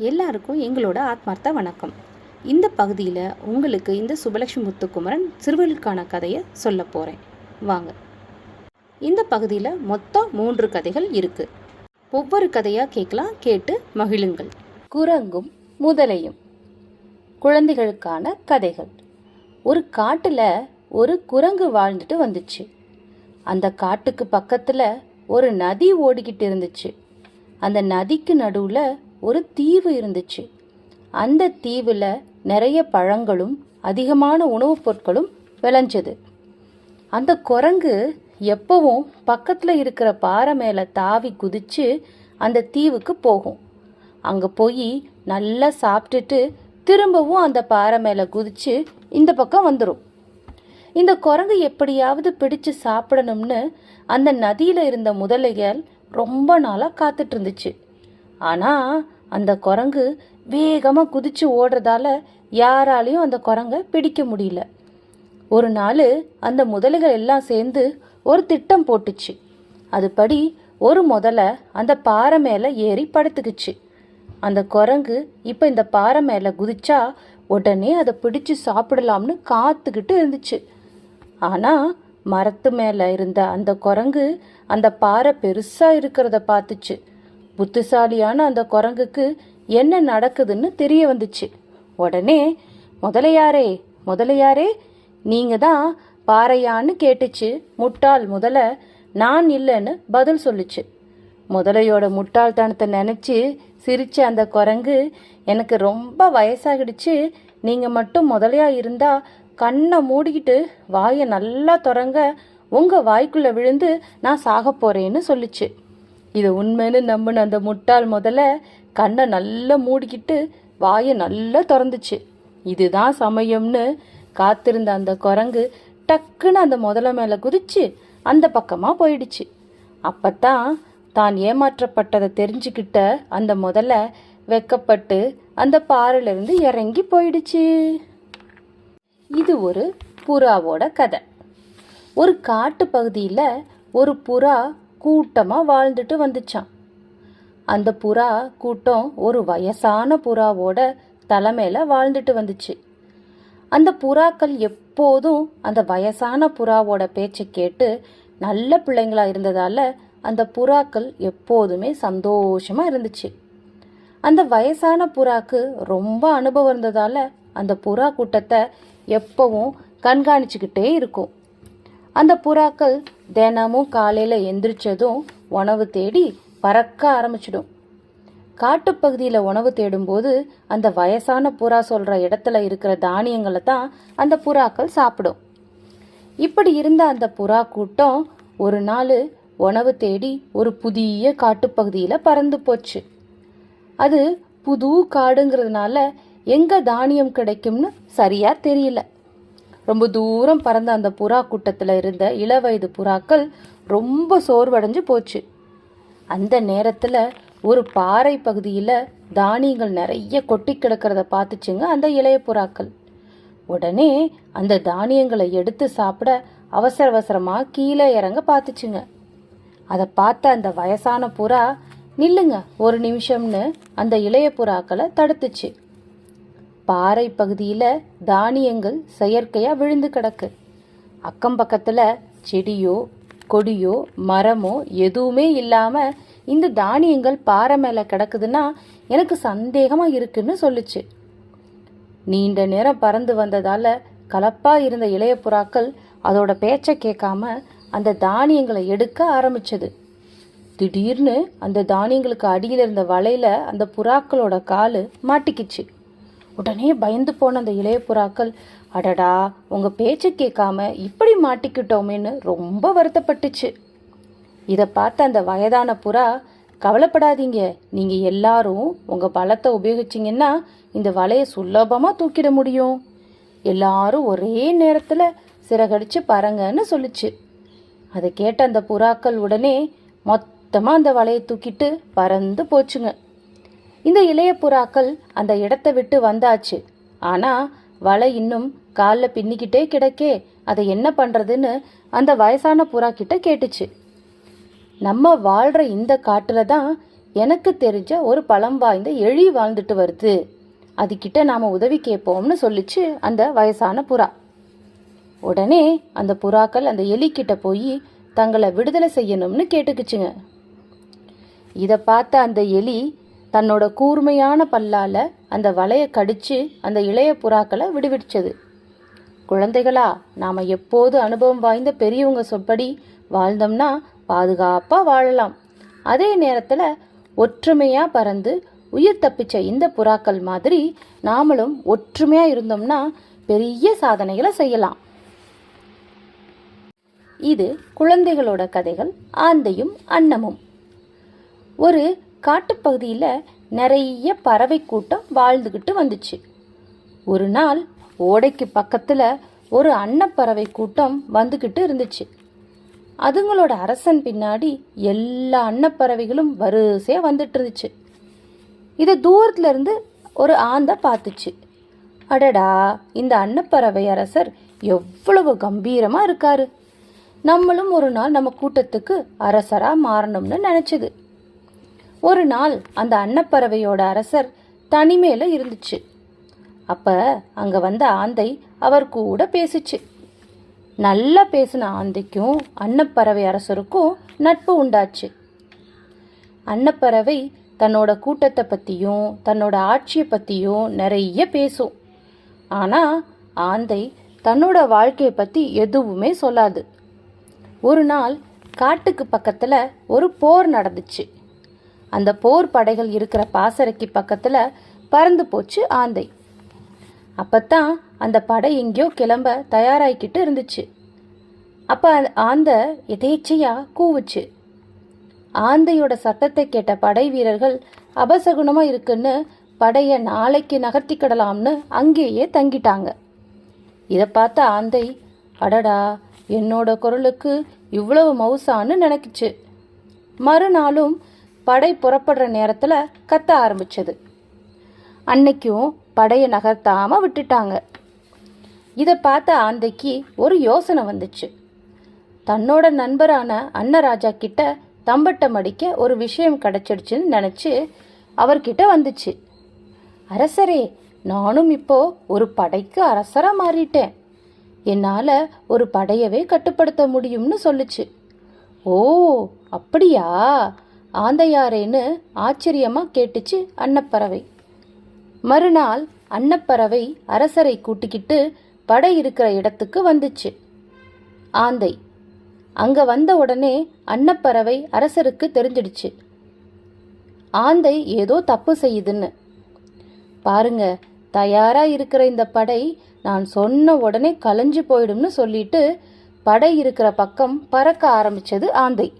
எல்லாருக்கும் எங்களோட ஆத்மார்த்த வணக்கம். இந்த பகுதியில் உங்களுக்கு இந்த சுபலட்சுமி முத்துக்குமரன் சிறுவர்களுக்கான கதையை சொல்ல போகிறேன் வாங்க. இந்த பகுதியில் மொத்தம் மூன்று கதைகள் இருக்குது ஒவ்வொரு கதையாக கேட்கலாம் கேட்டு மகிழுங்கள். குரங்கும் முதலையும். குழந்தைகளுக்கான கதைகள். ஒரு காட்டில் ஒரு குரங்கு வாழ்ந்துட்டு வந்துச்சு. அந்த காட்டுக்கு பக்கத்தில் ஒரு நதி ஓடிக்கிட்டு இருந்துச்சு. அந்த நதிக்கு நடுவில் ஒரு தீவு இருந்துச்சு. அந்த தீவில் நிறைய பழங்களும் அதிகமான உணவுப் பொருட்களும் விளைஞ்சது. அந்த குரங்கு எப்பவும் பக்கத்தில் இருக்கிற பாறை மேலே தாவி குதிச்சு அந்த தீவுக்கு போகும். அங்கே போய் நல்லா சாப்பிட்டுட்டு திரும்பவும் அந்த பாறை மேலே குதிச்சு இந்த பக்கம் வந்துடும் இந்த குரங்கு எப்படியாவது பிடிச்சு சாப்பிடணும்னு அந்த நதியில் இருந்த முதலைகள் ரொம்ப நாளாக காத்துட்டு இருந்துச்சு. ஆனால் அந்த குரங்கு வேகமாக குதிச்சு ஓடுறதால யாராலையும் அந்த குரங்கை பிடிக்க முடியல. ஒரு நாள் அந்த முதலைகள் எல்லாம் சேர்ந்து ஒரு திட்டம் போட்டுச்சு. அதுபடி ஒரு முதலை அந்த பாறை மேலே ஏறி படுத்துக்குச்சு. அந்த குரங்கு இப்போ இந்த பாறை மேலே குதிச்சா உடனே அதை பிடிச்சு சாப்பிடலாம்னு காத்துக்கிட்டு இருந்துச்சு. ஆனால் மரத்து மேலே இருந்த அந்த குரங்கு அந்த பாறை பெருசாக இருக்கிறத பார்த்துச்சு. புத்திசாலியான அந்த குரங்குக்கு என்ன நடக்குதுன்னு தெரிய வந்துச்சு. உடனே முதலையாரே முதலையாரே நீங்கள் தான் பாறையான்னு கேட்டுச்சு. முட்டாள் முதல நான் இல்லைன்னு பதில் சொல்லுச்சு. முதலையோட முட்டாள்தனத்தை நினச்சி சிரிச்ச அந்த குரங்கு எனக்கு ரொம்ப வயசாகிடுச்சு. நீங்கள் மட்டும் முதலையாக இருந்தால் கண்ணை மூடிக்கிட்டு வாயை நல்லா திறங்க. உங்கள் வாய்க்குள்ளே விழுந்து நான் சாக போகிறேன்னு சொல்லுச்சு. இது உண்மைன்னு நம்பின அந்த முட்டாள் முதல்ல கண்ணை நல்லா மூடிக்கிட்டு வாயை நல்லா திறந்துச்சு. இதுதான் சமயம்னு காத்திருந்த அந்த குரங்கு டக்குன்னு அந்த முதல மேலே குதிச்சு அந்த பக்கமாக போயிடுச்சு. அப்பத்தான் தான் ஏமாற்றப்பட்டதை தெரிஞ்சுக்கிட்ட அந்த முதல்ல வெக்கப்பட்டு அந்த பாறையிலிருந்து இறங்கி போயிடுச்சு. இது ஒரு புறாவோட கதை. ஒரு காட்டு பகுதியில் ஒரு புறா கூட்டமாக வாழ்ந்துட்டு வந்துச்சான். அந்த புறா கூட்டம் ஒரு வயசான புறாவோட தலைமையில் வாழ்ந்துட்டு வந்துச்சு. அந்த புறாக்கள் எப்போதும் அந்த வயசான புறாவோட பேச்சை கேட்டு நல்ல பிள்ளைங்களா இருந்ததால அந்த புறாக்கள் எப்போதுமே சந்தோஷமா இருந்துச்சு. அந்த வயசான புறாக்கு ரொம்ப அனுபவம் இருந்ததால அந்த புறா கூட்டத்தை எப்பவும் கண்காணிச்சுக்கிட்டே இருக்கும். அந்த புறாக்கள் தினமும் காலையில் எந்திரிச்சதும் உணவு தேடி பறக்க ஆரம்பிச்சிடும். காட்டுப்பகுதியில் உணவு தேடும்போது அந்த வயசான புறா சொல்கிற இடத்துல இருக்கிற தானியங்களை தான் அந்த புறாக்கள் சாப்பிடும். இப்படி இருந்த அந்த புறா கூட்டம் ஒரு நாள் உணவு தேடி ஒரு புதிய காட்டுப்பகுதியில் பறந்து போச்சு. அது புது காடுங்கிறதுனால எங்கே தானியம் கிடைக்கும்னு சரியாக தெரியல. ரொம்ப தூரம் பறந்த அந்த புறா கூட்டத்தில் இருந்த இளவயது புறாக்கள் ரொம்ப சோர்வடைஞ்சு போச்சு. அந்த நேரத்தில் ஒரு பாறை பகுதியில் தானியங்கள் நிறைய கொட்டி கிடக்கிறத பார்த்துச்சுங்க அந்த இளைய புறாக்கள். உடனே அந்த தானியங்களை எடுத்து சாப்பிட அவசர அவசரமாக கீழே இறங்க பார்த்துச்சுங்க. அதை பார்த்த அந்த வயசான புறா நில்லுங்க ஒரு நிமிஷம்னு அந்த இளைய புறாக்களை தடுத்துச்சு. பாறை பகுதியில் தானியங்கள் செயற்கையாக விழுந்து கிடக்கு. அக்கம் பக்கத்தில் செடியோ கொடியோ மரமோ எதுவுமே இல்லாமல் இந்த தானியங்கள் பாறை மேலே கிடக்குதுன்னா எனக்கு சந்தேகமாக இருக்குன்னு சொல்லுச்சு. நீண்ட நேரம் பறந்து வந்ததால் கலப்பாக இருந்த இளைய புறாக்கள் அதோட பேச்சை கேட்காம அந்த தானியங்களை எடுக்க ஆரம்பிச்சது. திடீர்னு அந்த தானியங்களுக்கு அடியில் இருந்த வலையில் அந்த புறாக்களோட காலு மாட்டிக்கிச்சு. உடனே பயந்து போன அந்த இளைய புறாக்கள் அடடா உங்க பேச்சை கேட்காம இப்படி மாட்டிக்கிட்டோமேன்னு ரொம்ப வருத்தப்பட்டுச்சு. இதை பார்த்த அந்த வயதான புறா கவலைப்படாதீங்க நீங்க எல்லாரும் உங்க பலத்தை உபயோகிச்சீங்கன்னா இந்த வலையை சுலபமா தூக்கிட முடியும். எல்லாரும் ஒரே நேரத்துல சிறகடிச்சு பறங்கன்னு சொல்லுச்சு. அதை கேட்ட அந்த புறாக்கள் உடனே மொத்தமா அந்த வலையை தூக்கிட்டு பறந்து போச்சுங்க. இந்த இளைய புறாக்கள் அந்த இடத்தை விட்டு வந்தாச்சு. ஆனா வலை இன்னும் காலில் பின்னிக்கிட்டே கிடக்கே அதை என்ன பண்ணுறதுன்னு அந்த வயசான புறா கிட்ட கேட்டுச்சு. நம்ம வாழ்கிற இந்த காட்டில் தான் எனக்கு தெரிஞ்ச ஒரு பழம் வாய்ந்த எலி வாழ்ந்துட்டு வருது. அதுக்கிட்ட நாம் உதவி கேட்போம்னு சொல்லிச்சு அந்த வயசான புறா. உடனே அந்த புறாக்கள் அந்த எலிக்கிட்ட போய் தங்களை விடுதலை செய்யணும்னு கேட்டுக்குச்சுங்க. இதை பார்த்த அந்த எலி தன்னோட கூர்மையான பல்லால அந்த வலையை கடிச்சு அந்த இளைய புறாக்களை விடுவிச்சது. குழந்தைகளா நாம எப்போது அனுபவம் வாய்ந்த பெரியவங்க சொற்படி வாழ்ந்தோம்னா பாதுகாப்பா வாழலாம். அதே நேரத்துல ஒற்றுமையா பறந்து உயிர் தப்பிச்ச இந்த புறாக்கள் மாதிரி நாமளும் ஒற்றுமையா இருந்தோம்னா பெரிய சாதனைகளை செய்யலாம். இது குழந்தைகளோட கதைகள் ஆந்தையும் அன்னமும். ஒரு காட்டுப்பகுதியில் நிறைய பறவை கூட்டம் வாழ்ந்துக்கிட்டு வந்துச்சு. ஒரு நாள் ஓடைக்கு பக்கத்தில் ஒரு அன்னப்பறவை கூட்டம் வந்துக்கிட்டு இருந்துச்சு. அதுங்களோட அரசன் பின்னாடி எல்லா அன்னப்பறவைகளும் வரிசையாக வந்துட்டு இருந்துச்சு. இதை தூரத்துல இருந்து ஒரு ஆந்தை பார்த்துச்சு அடடா இந்த அன்னப்பறவை அரசர் எவ்வளவு கம்பீரமாக இருக்காரு. நம்மளும் ஒரு நாள் நம்ம கூட்டத்துக்கு அரசராக மாறணும்னு நினச்சிது. ஒரு நாள் அந்த அன்னப்பறவையோட அரசர் தனிமையில் இருந்துச்சு. அப்ப அங்க வந்த ஆந்தை அவர் கூட பேசிச்சு. நல்லா பேசின ஆந்தைக்கும் அன்னப்பறவை அரசருக்கும் நட்பு உண்டாச்சு. அன்னப்பறவை தன்னோட கூட்டத்தை பற்றியும் தன்னோட ஆட்சியை பற்றியும் நிறைய பேசும். ஆனால் ஆந்தை தன்னோட வாழ்க்கையை பற்றி எதுவுமே சொல்லாது. ஒரு நாள் காட்டுக்கு பக்கத்தில் ஒரு போர் நடந்துச்சு. அந்த போர் படைகள் இருக்கிற பாசறைக்கு பக்கத்தில் பறந்து போச்சு ஆந்தை. அப்பத்தான் அந்த படை எங்கேயோ கிளம்ப தயாராகிக்கிட்டு இருந்துச்சு. அப்போ ஆந்தை எதேச்சையாக கூவுச்சு. ஆந்தையோட சத்தத்தை கேட்ட படை வீரர்கள் அபசகுணமாக இருக்குன்னு படையை நாளைக்கு நகர்த்திக்கிடலாம்னு அங்கேயே தங்கிட்டாங்க. இதை பார்த்த ஆந்தை அடடா என்னோட குரலுக்கு இவ்வளவு மவுசான்னு நினைக்குச்சு. மறுநாளும் படை புறப்படுற நேரத்தில் கத்த ஆரம்பிச்சது. அன்னைக்கும் படையை நகர்த்தாமல் விட்டுட்டாங்க. இதை பார்த்த ஆந்தைக்கு ஒரு யோசனை வந்துச்சு. தன்னோட நண்பரான அன்னராஜா கிட்ட தம்பட்டம் அடிக்க ஒரு விஷயம் கிடச்சிடுச்சுன்னு நினச்சி அவர்கிட்ட வந்துச்சு. அரசரே நானும் இப்போ ஒரு படைக்கு அரசராக மாறிட்டேன். என்னால் ஒரு படையவே கட்டுப்படுத்த முடியும்னு சொல்லுச்சு. ஓ அப்படியா? ஆந்தையாரேன்னு ஆச்சரியமாக கேட்டுச்சு அன்னப்பறவை. மறுநாள் அன்னப்பறவை அரசரை கூட்டிக்கிட்டு படை இருக்கிற இடத்துக்கு வந்துச்சு. ஆந்தை அங்க வந்த உடனே அன்னப்பறவை அரசருக்கு தெரிஞ்சிடுச்சு. ஆந்தை ஏதோ தப்பு செய்யுதுன்னு. பாருங்க தயாரா இருக்கிற இந்த படை நான் சொன்ன உடனே கலைஞ்சு போயிடும்னு சொல்லிட்டு படை இருக்கிற பக்கம் பறக்க ஆரம்பிச்சது ஆந்தை.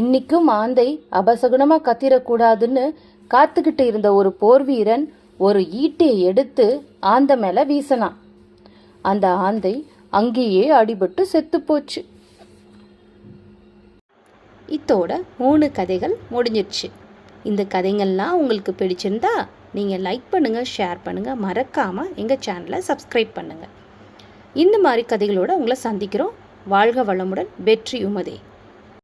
இன்னிக்கும் ஆந்தை அபசகுணமா கத்திரக்கூடாதுன்னு காத்துக்கிட்டு இருந்த ஒரு போர் வீரன் ஒரு ஈட்டியை எடுத்து ஆந்த மேல வீசினான் அந்த ஆந்தை அங்கேயே அடிபட்டு செத்து போச்சு. இத்தோட மூணு கதைகள் முடிஞ்சிருச்சு. இந்த கதைங்கள்லாம் உங்களுக்கு பிடிச்சிருந்தா நீங்கள் லைக் பண்ணுங்கள் ஷேர் பண்ணுங்கள் மறக்காமல் எங்கள் சேனலை சப்ஸ்கிரைப் பண்ணுங்கள் இந்த மாதிரி கதைகளோடு உங்களை சந்திக்கிறோம். வாழ்க வளமுடன் வெற்றி உமதே.